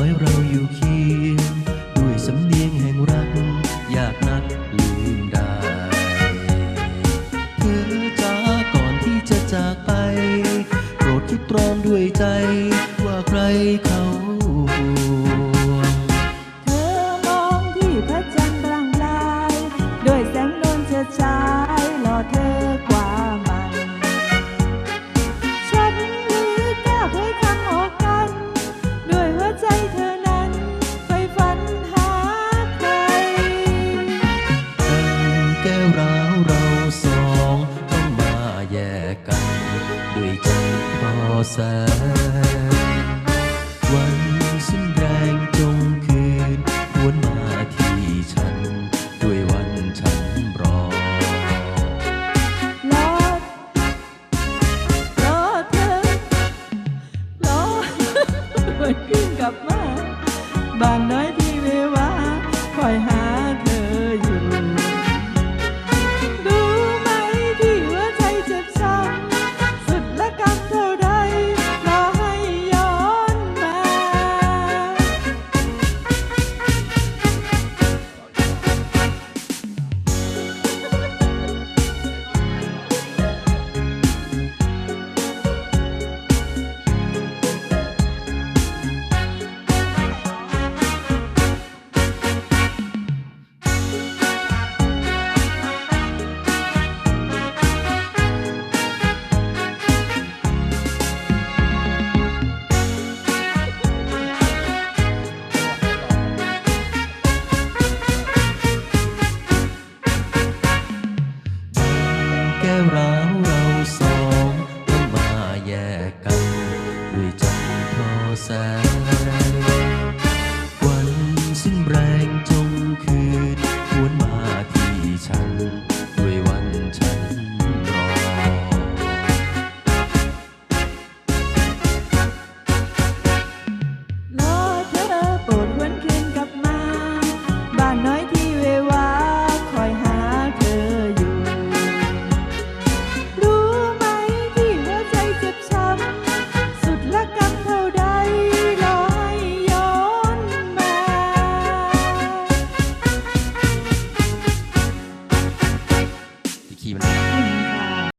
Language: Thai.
น้อยเราอยู่เคียงด้วยสำเนียงแห่งรัก อยากนักลืมได้เธอจ้าก่อนที่จะจากไป โปรดคิดตรองด้วยใจว่าใครเขาเธอมองที่พระจันทร์ร่างลาย ด้วยแสงนวลเฉิดฉา แสนวันสิ้นแรงจงคืนหวนมาที่ฉัน ด้วยวันฉันรอรอรอเธอรอวันขึ้นกลับมา บ้านน้อยที่เววาคอยหา ด้วยใจทอแส